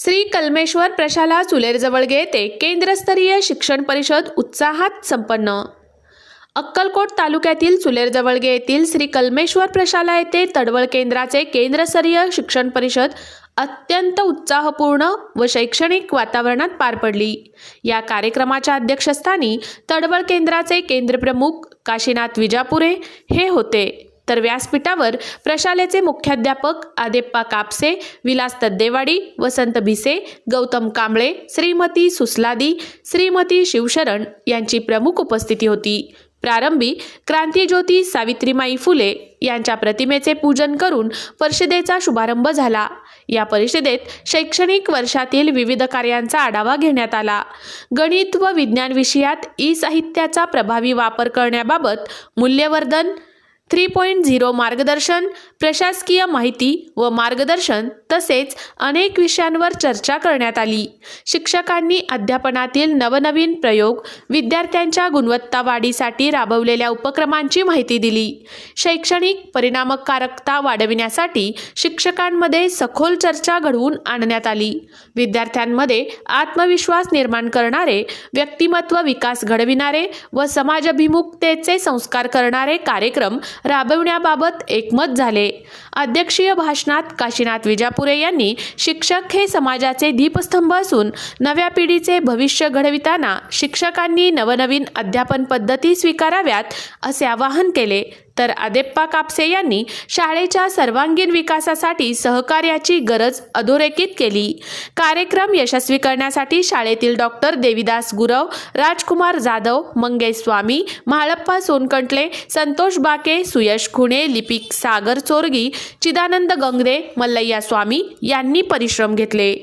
श्री कल्मेश्वर प्रशाला चुलेरजवळ येथे केंद्रस्तरीय शिक्षण परिषद उत्साहात संपन्न. अक्कलकोट तालुक्यातील चुलेरजवळगे येथील श्री कल्मेश्वर प्रशाला येथे तडवळ केंद्राचे केंद्रस्तरीय शिक्षण परिषद अत्यंत उत्साहपूर्ण व शैक्षणिक वातावरणात पार पडली. या कार्यक्रमाच्या अध्यक्षस्थानी तडवळ केंद्राचे केंद्रप्रमुख काशीनाथ विजापुरे हे होते. तर व्यासपीठावर प्रशालेचे मुख्याध्यापक आदेप्पा कापसे विलास तद्देवाडी वसंत भिसे गौतम कांबळे श्रीमती सुसलादी श्रीमती शिवशरण यांची प्रमुख उपस्थिती होती. प्रारंभी क्रांतीज्योती सावित्रीमाई फुले यांच्या प्रतिमेचे पूजन करून परिषदेचा शुभारंभ झाला. या परिषदेत शैक्षणिक वर्षातील विविध कार्यांचा आढावा घेण्यात आला. गणित व विज्ञान विषयात ई साहित्याचा प्रभावी वापर करण्याबाबत मूल्यवर्धन थ्री पॉईंट झिरो मार्गदर्शन प्रशासकीय माहिती व मार्गदर्शन तसेच अनेक विषयांवर चर्चा करण्यात आली. शिक्षकांनी अध्यापनातील नवनवीन प्रयोग विद्यार्थ्यांच्या गुणवत्ता वाढीसाठी राबवलेल्या उपक्रमांची माहिती दिली. शैक्षणिक परिणामकारकता वाढविण्यासाठी शिक्षकांमध्ये सखोल चर्चा घडवून आणण्यात आली. विद्यार्थ्यांमध्ये आत्मविश्वास निर्माण करणारे व्यक्तिमत्व विकास घडविणारे व समाजाभिमुखतेचे संस्कार करणारे कार्यक्रम राबविण्याबाबत एकमत झाले. अध्यक्षीय भाषणात काशीनाथ विजापुरे यांनी शिक्षक हे समाजाचे दीपस्तंभ असून नव्या पिढीचे भविष्य घडविताना शिक्षकांनी नवनवीन अध्यापन पद्धती स्वीकाराव्यात असे आवाहन केले. तर आदेप्पा कापसे यांनी शाळेच्या सर्वांगीण विकासासाठी सहकार्याची गरज अधोरेखित केली. कार्यक्रम यशस्वी करण्यासाठी शाळेतील डॉक्टर देविदास गुरव राजकुमार जाधव मंगेश स्वामी म्हाळप्पा सोनकंटले संतोष बाके सुयश खुणे लिपिक सागर चोरगी चिदानंद गंगरे मल्लय्या स्वामी यांनी परिश्रम घेतले.